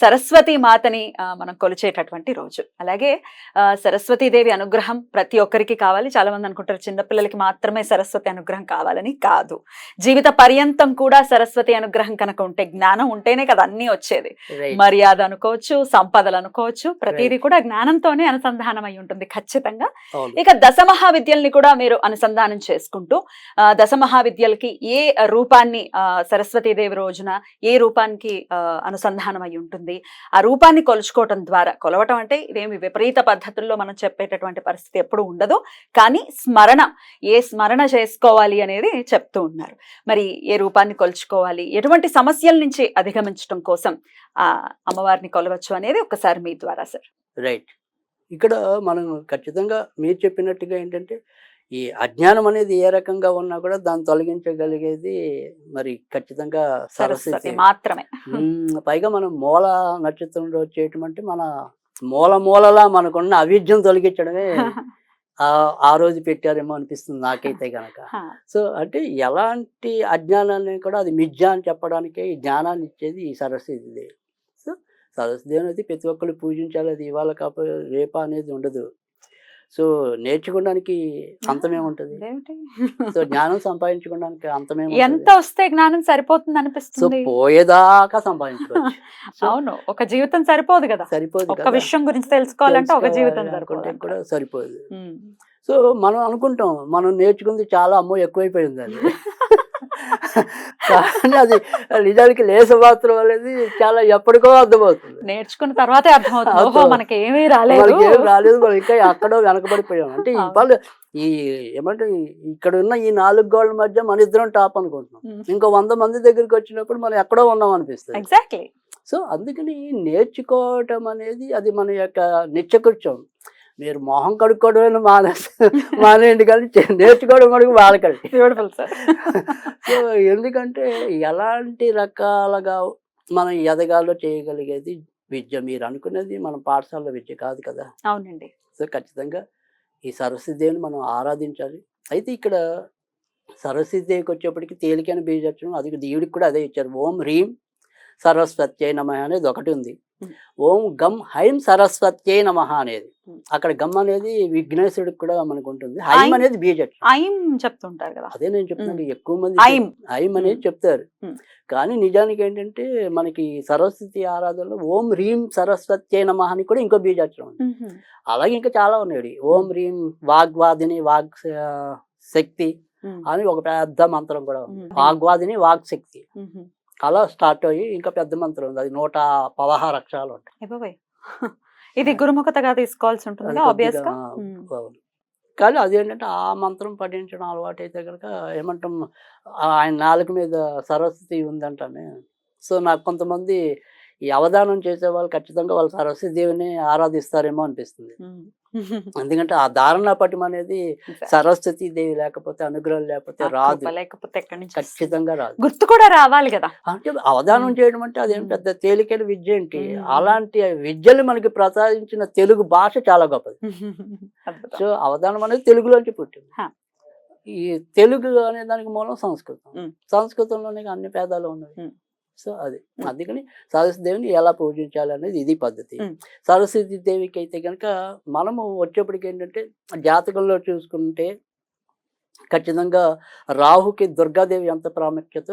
సరస్వతి మాతని మనం కొలిచేటటువంటి రోజు. అలాగే ఆ, సరస్వతీదేవి అనుగ్రహం ప్రతి ఒక్కరికి కావాలి. చాలా మంది అనుకుంటారు చిన్నపిల్లలకి మాత్రమే సరస్వతి అనుగ్రహం కావాలని కాదు. జీవిత పర్యంతం కూడా సరస్వతి అనుగ్రహం కనుక ఉంటే జ్ఞానం ఉంటేనే కదా అన్నీ వచ్చేది. మర్యాద అనుకోవచ్చు సంపదలు అనుకోవచ్చు ప్రతిదీ కూడా జ్ఞానంతోనే అనుసంధానం అయి ఉంటుంది ఖచ్చితంగా. ఇక దశ మహావిద్యల్ని కూడా మీరు అనుసంధానం చేసుకుంటూ దశ మహావిద్యలకి ఏ రూపాన్ని సరస్వతీదేవి రోజున ఏ రూపానికి అనుసంధానం అయి ఉంటుంది. ఆ రూపాన్ని కొలుచుకోవటం ద్వారా కొలవటం అంటే ఇదేమి విపరీత పద్ధతుల్లో మనం చెప్పేటటువంటి పరిస్థితి ఎప్పుడు ఉండదు. కానీ స్మరణ ఏ స్మరణ చేసుకోవాలి అనేది చెప్తూ ఉన్నారు. మరి ఏ రూపాన్ని కొలుచుకోవాలి ఎటువంటి సమస్యల నుంచి అధిగమించడం కోసం ఆ అమ్మవారిని కొలవచ్చు అనేది ఒకసారి మీ ద్వారా సార్. రైట్. ఇక్కడ మనం ఖచ్చితంగా మీరు చెప్పినట్టుగా ఏంటంటే ఈ అజ్ఞానం అనేది ఏ రకంగా ఉన్నా కూడా దాన్ని తొలగించగలిగేది మరి ఖచ్చితంగా సరస్వతి మాత్రమే. పైగా మనం మూల నక్షత్రంలో చేయటం మన మూల మూలలా మనకున్న అవిద్యను తొలగించడమే ఆ ఆ రోజు పెట్టారేమో అనిపిస్తుంది నాకైతే గనక. సో అంటే ఎలాంటి అజ్ఞానాన్ని కూడా అది మిథ్య అని చెప్పడానికే ఈ జ్ఞానాన్ని ఇచ్చేది ఈ సరస్వతి సో సరస్వతి అనేది ప్రతి ఒక్కరు పూజించాలి అది ఇవాళ కాకపోతే రేపా అనేది ఉండదు. సో నేర్చుకోవడానికి అంతమే ఉంటుంది? సో జ్ఞానం సంపాదించుకోవడానికి అంతమే ఎంత వస్తే జ్ఞానం సరిపోతుంది సో అనిపిస్తుంది పోయేదాకా సంపాదించుకోవచ్చు. అవును ఒక జీవితం సరిపోదు కదా. సరిపోదు కదా. విషయం గురించి తెలుసుకోవాలంటే ఒక జీవితం సరిపోదు కూడా సరిపోదు. సో మనం అనుకుంటాం మనం నేర్చుకుంది చాలా అమ్మో ఎక్కువైపోయింది అది. కానీ అది నిజానికి లేస మాత్రం అనేది చాలా ఎప్పటికో అర్థమవుతుంది. నేర్చుకున్న తర్వాతే అర్థమవుతుంది. మనకి ఏమీ రాలేదు. రాలేదు మనం ఇంకా ఎక్కడో వెనకబడిపోయాం. అంటే. ఇవాళ ఈ ఏమంటే ఇక్కడ ఉన్న ఈ నాలుగు గోడల మధ్య మన ఇద్దరం టాప్ అనుకుంటున్నాం. ఇంకో వంద మంది దగ్గరికి వచ్చినప్పుడు మనం ఎక్కడో ఉన్నాం అనిపిస్తుంది. ఎగ్జాక్ట్లీ సో అందుకని నేర్చుకోవటం అనేది అది మన యొక్క నిత్యకృత్యం. మీరు మొహం కడుక్కోవడం మానే మానేయండి కానీ నేర్చుకోవడం మనకు వాళ్ళకండి. Beautiful sir. సో ఎందుకంటే ఎలాంటి రకాలుగా మనం ఎదగాలో చేయగలిగేది విద్య. మీరు అనుకునేది మనం పాఠశాల విద్య కాదు కదా. అవునండి. సో ఖచ్చితంగా ఈ సరస్వతిదేవిని మనం ఆరాధించాలి. అయితే ఇక్కడ సరస్వతిదేవికి వచ్చేప్పటికి తేలికైన బీజక్షరం అది దేవుడికి కూడా అదే ఇచ్చారు. ఓం హ్రీం సరస్వత్యై నమ అనేది ఒకటి ఉంది. ఓం గమ్ హైం సరస్వత్యై నమ అనేది. అక్కడ గమ్ అనేది విఘ్నేశ్వరుడికి కూడా మనకు ఉంటుంది హైం ఐం. అనేది బీజక్షరం ఐం చెప్తుంటారు కదా అదే నేను చెప్తున్నాను ఎక్కువ మంది ఐం. ఐం అనేది చెప్తారు. కానీ నిజానికి ఏంటంటే మనకి సరస్వతి ఆరాధనలో ఓం హ్రీం సరస్వత్యై నమ అని కూడా ఇంకో బీజాక్షరం ఉంది. అలాగే ఇంకా చాలా ఉన్నాయి ఓం హ్రీం వాగ్వాదిని వాగ్ శక్తి. అని ఒక పెద్ద మంత్రం కూడా ఉంది. వాగ్వాదిని వాగ్ శక్తి. అలా స్టార్ట్ అయ్యి ఇంకా పెద్ద మంత్రం ఉంది అది నూట పదహారు అక్షరాలు ఉంటాయి. ఇది గురుముఖతగా తీసుకోవాల్సి ఉంటుంది ఆబ్వియస్గా. కానీ అదేంటంటే ఆ మంత్రం పఠించడం అలవాటు అయితే కనుక ఏమంటాం ఆయన నాలుగు మీద సరస్వతి ఉందంటానే. సో నాకు కొంతమంది ఈ అవధానం చేసే వాళ్ళు ఖచ్చితంగా వాళ్ళు సరస్వతి దేవిని ఆరాధిస్తారేమో అనిపిస్తుంది. ఎందుకంటే ఆ ధారణ పటం అనేది. సరస్వతి దేవి లేకపోతే అనుగ్రహం లేకపోతే రాదు కృప లేకపోతే? ఖచ్చితంగా రాదు గుర్తు కూడా రావాలి కదా అంటే అవధానం. చేయడం అంటే అదేం. పెద్ద తేలికైన విద్య ఏంటి. అలాంటి విద్యలు మనకి ప్రసాదించిన తెలుగు భాష చాలా గొప్పది. సో అవధానం అనేది తెలుగులోంచి పుట్టింది. ఈ తెలుగు అనే దానికి మూలం సంస్కృతం. సంస్కృతంలోనే అన్ని పేదాలు ఉన్నాయి. సో అది. అందుకని సరస్వతి దేవిని ఎలా పూజించాలి అనేది ఇది పద్ధతి. సరస్వతి దేవికి అయితే కనుక మనము వచ్చేప్పటికి ఏంటంటే జాతకంలో చూసుకుంటే ఖచ్చితంగా రాహుకి దుర్గాదేవి ఎంత ప్రాముఖ్యత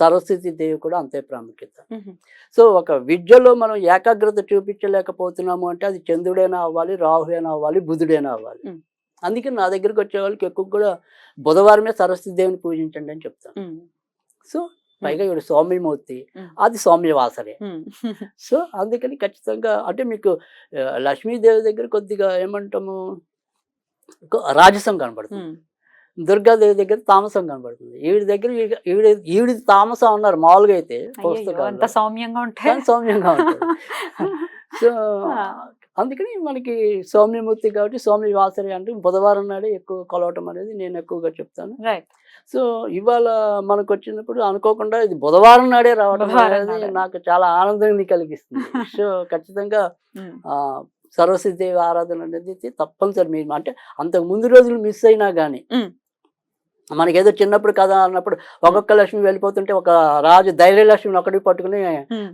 సరస్వతి దేవి కూడా అంతే ప్రాముఖ్యత. సో ఒక విద్యలో మనం ఏకాగ్రత చూపించలేకపోతున్నాము అంటే అది చంద్రుడైనా అవ్వాలి రాహుడైనా అవ్వాలి బుధుడైనా అవ్వాలి. అందుకే నా దగ్గరికి వచ్చే వాళ్ళకి ఎక్కువ కూడా బుధవారమే సరస్వతి దేవిని పూజించండి అని చెప్తాను. సో పైగా ఇవి సౌమ్యమూర్తి. అది సౌమ్యవాసనే ఉమ్. సో అందుకని ఖచ్చితంగా అంటే మీకు లక్ష్మీదేవి దగ్గర కొద్దిగా ఏమంటాము రాజసం కనబడుతుంది. దుర్గాదేవి దగ్గర తామసం కనబడుతుంది ఈవిడ దగ్గర ఈవిడ- ఈవిడ తామసం అన్నారు మామూలుగా అయితే ఎంత సౌమ్యంగా ఉంటే కానీ సౌమ్యంగా ఉంటుంది సో. అందుకని మనకి సౌమ్యమూర్తి కాబట్టి సౌమ్య వాసరి అంటే బుధవారం నాడే ఎక్కువ కొలవటం అనేది నేను ఎక్కువగా చెప్తాను. రైట్ సో ఇవాళ మనకు వచ్చినప్పుడు అనుకోకుండా ఇది బుధవారం నాడే రావడం అనేది. నాకు చాలా ఆనందాన్ని కలిగిస్తుంది. సో ఖచ్చితంగా ఆ, సరస్వతి దేవి ఆరాధన అనేది తప్పనిసరి. మీరు అంటే అంతకు ముందు రోజులు మిస్ అయినా కానీ మ్. మనకేదో చిన్నప్పుడు కదా అన్నప్పుడు ఒక్కొక్క లక్ష్మి వెళ్ళిపోతుంటే ఒక రాజు ధైర్యలక్ష్మిని ఒకటి పట్టుకుని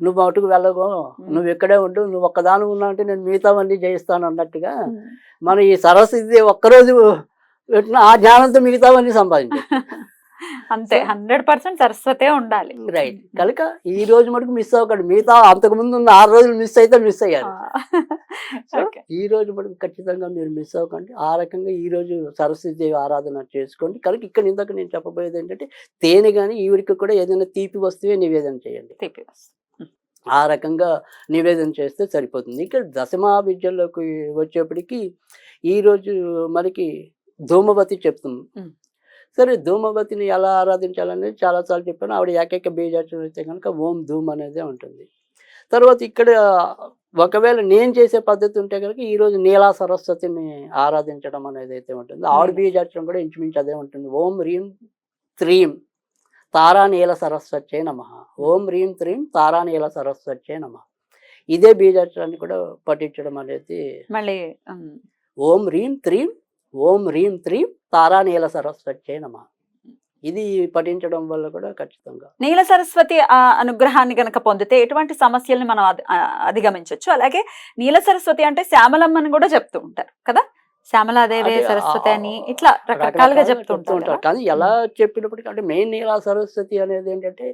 నువ్వు అటుకు వెళ్ళకు నువ్వు ఇక్కడే ఉండు నువ్వు ఒక్కదాని ఉన్నా అంటే నేను మిగతావన్నీ జయిస్తాను అన్నట్టుగా మన ఈ సరస్వతి ఒక్కరోజు పెట్టిన ఆ జ్ఞానంతో మిగతావన్నీ సంపాదించారు అంతే హండ్రెడ్ పర్సెంట్ సరస్వతే ఉండాలి. రైట్ కనుక ఈ రోజు మటుకు మిస్ అవ్వకండి. మిగతా అంతకు ముందు ఉన్న ఆరు రోజులు మిస్ అయితే మిస్ అయ్యారు. ఈ రోజు మటుకు ఖచ్చితంగా మీరు మిస్ అవ్వకండి. ఆ రకంగా ఈ రోజు సరస్వతి దేవి ఆరాధన చేసుకోండి. కనుక ఇక్కడ ఇందాక నేను చెప్పబోయేది ఏంటంటే తేనె కానీ ఈవిడికి కూడా ఏదైనా తీపి వస్తువే నివేదన చేయండి. తీపి ఆ రకంగా నివేదన చేస్తే సరిపోతుంది. ఇక్కడ దశమా విద్యలోకి వచ్చేప్పటికి ఈరోజు మనకి ధూమవతి చెప్తుంది. మ్. సరే ధూమవతిని ఎలా ఆరాధించాలనేది చాలాసార్లు చెప్పాను. ఆవిడ ఏకైక బీజాక్షరం అయితే కనుక ఓం ధూమ్ అనేదే ఉంటుంది. తర్వాత ఇక్కడ ఒకవేళ నేను చేసే పద్ధతి ఉంటే కనుక ఈరోజు నీలా సరస్వతిని ఆరాధించడం అనేది అయితే ఉంటుంది. ఆవిడ. బీజాక్షరం కూడా ఇంచుమించు అదే ఉంటుంది. ఓం హ్రీం త్రీం తారానీల సరస్వత్యే నమ. ఓం హ్రీం త్రీం తారానీల సరస్వత్యే నమ. ఇదే బీజాక్షరాన్ని కూడా పఠించడం అనేది మళ్ళీ ఓం హ్రీం త్రీం ఓం హ్రీం త్రీం తారానీల సరస్వతి నమ. ఇది పఠించడం వల్ల కూడా ఖచ్చితంగా. నీల సరస్వతి ఆ అనుగ్రహాన్ని గనక పొందితే ఎటువంటి సమస్యల్ని మనం అధి- అధిగమించవచ్చు అలాగే నీల సరస్వతి అంటే శ్యామలమ్మని కూడా చెప్తూ ఉంటారు కదా? శ్యామలాదేవి సరస్వతి అని ఇట్లా రకరకాలుగా చెప్తూ ఉంటారు. కానీ ఎలా చెప్పినప్పటికీ అంటే మెయిన్ నీలా సరస్వతి అనేది ఏంటంటే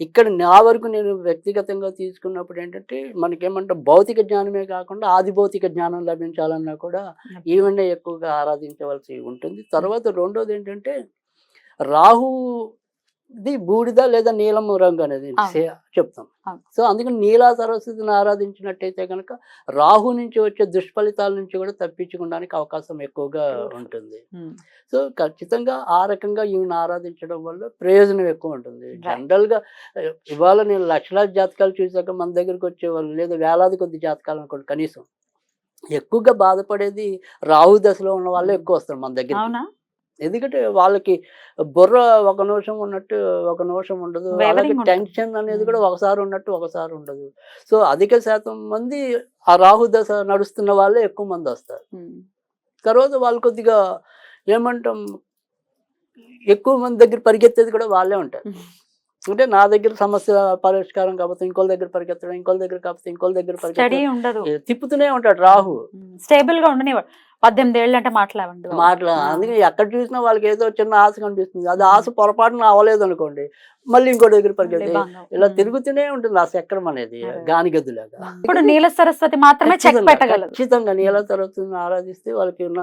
ఇక్కడ నా వరకు నేను వ్యక్తిగతంగా తీసుకున్నప్పుడు ఏంటంటే మనకేమంటే భౌతిక జ్ఞానమే కాకుండా ఆది భౌతిక జ్ఞానం లభించాలన్నా కూడా ఈవెన్నే ఎక్కువగా ఆరాధించవలసి ఉంటుంది. తర్వాత రెండోది ఏంటంటే రాహు ఇది బూడిద లేదా నీలం రంగు అనేది చెప్తాం. సో అందుకని నీలా సరస్వతిని ఆరాధించినట్టయితే కనుక రాహు నుంచి వచ్చే దుష్ఫలితాల నుంచి కూడా తప్పించుకోవడానికి అవకాశం ఎక్కువగా ఉంటుంది. సో ఖచ్చితంగా ఆ రకంగా ఈమెను ఆరాధించడం వల్ల ప్రయోజనం ఎక్కువ ఉంటుంది. జనరల్గా ఇవాళ నేను లక్షలాది జాతకాలు చూసాక మన దగ్గరికి వచ్చేవాళ్ళు లేదా వేలాది కొద్ది జాతకాలు అనుకోండి కనీసం ఎక్కువగా బాధపడేది రాహు దశలో ఉన్న వాళ్ళే ఎక్కువ వస్తారు మన దగ్గర ఎందుకంటే వాళ్ళకి బుర్ర ఒక నిమిషం ఉన్నట్టు ఒక నిమిషం ఉండదు. ఉంటుంది. టెన్షన్ అనేది కూడా. ఒకసారి ఉన్నట్టు ఒకసారి ఉండదు. సో అధిక శాతం మంది ఆ రాహు దశ నడుస్తున్న వాళ్ళే ఎక్కువ మంది వస్తారు. తర్వాత వాళ్ళు కొద్దిగా ఏమంటాం ఎక్కువ మంది దగ్గర పరిగెత్తేది కూడా వాళ్ళే ఉంటారు. అంటే నా దగ్గర సమస్య పరిష్కారం కాకపోతే ఇంకోళ్ళ దగ్గర పరిగెత్తడం ఇంకోళ్ళ దగ్గర కాకపోతే ఇంకోళ్ళ దగ్గర పరిగెత్తడం. తిప్పుతూనే ఉంటాడు రాహు. స్టేబుల్గా ఉండనివ్వడు. పద్దెనిమిది ఏళ్ళు అంటే మాట్లాడండి మాట్లా అందుకే ఎక్కడ చూసినా వాళ్ళకి ఏదో చిన్న ఆశ కనిపిస్తుంది. అది ఆశ పొరపాటున అవ్వలేదు అనుకోండి మళ్ళీ ఇంకో దగ్గర పరిగెత్తే ఇలా తిరుగుతూనే ఉంటుంది ఆ చక్రం అనేది. గానిగద్దులాగా ఇప్పుడు నీల సరస్వతి మాత్రమే చెక్ ఖచ్చితంగా, పెట్టగలదు. ఖచ్చితంగా నీళ్ళ తరగతిని ఆరాధిస్తే వాళ్ళకి ఉన్న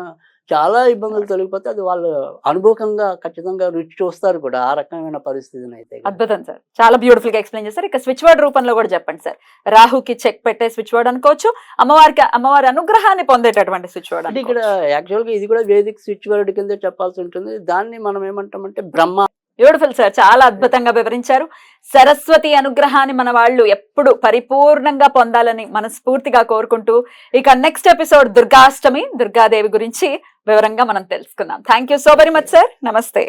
చాలా ఇబ్బందులు తొలగిపోతే అది వాళ్ళు అనుభవంగా ఖచ్చితంగా రుచి చూస్తారు కూడా ఆ రకమైన పరిస్థితిని అయితే. అద్భుతం సార్. చాలా బ్యూటిఫుల్గా ఎక్స్ప్లెయిన్ చేశారు. ఇక స్విచ్ వర్డ్ రూపంలో కూడా చెప్పండి సార్. రాహుకి చెక్ పెట్టే స్విచ్ వర్డ్ అనుకోవచ్చు. అమ్మవారికి అమ్మవారి అనుగ్రహాన్ని పొందేటటువంటి స్విచ్ వర్డ్ ఇక్కడ యాక్చువల్గా ఇది కూడా వేదిక్ స్విచ్ వర్డ్ కింద చెప్పాల్సి ఉంటుంది. దాన్ని మనం ఏమంటామంటే బ్రహ్మ. బ్యూటిఫుల్ సార్ చాలా అద్భుతంగా వివరించారు. సరస్వతి అనుగ్రహాన్ని మన వాళ్ళు ఎప్పుడు పరిపూర్ణంగా పొందాలని మనస్ఫూర్తిగా కోరుకుంటూ ఇక నెక్స్ట్ ఎపిసోడ్ దుర్గాష్టమి దుర్గాదేవి గురించి వివరంగా మనం తెలుసుకుందాం. Thank you so very much sir నమస్తే.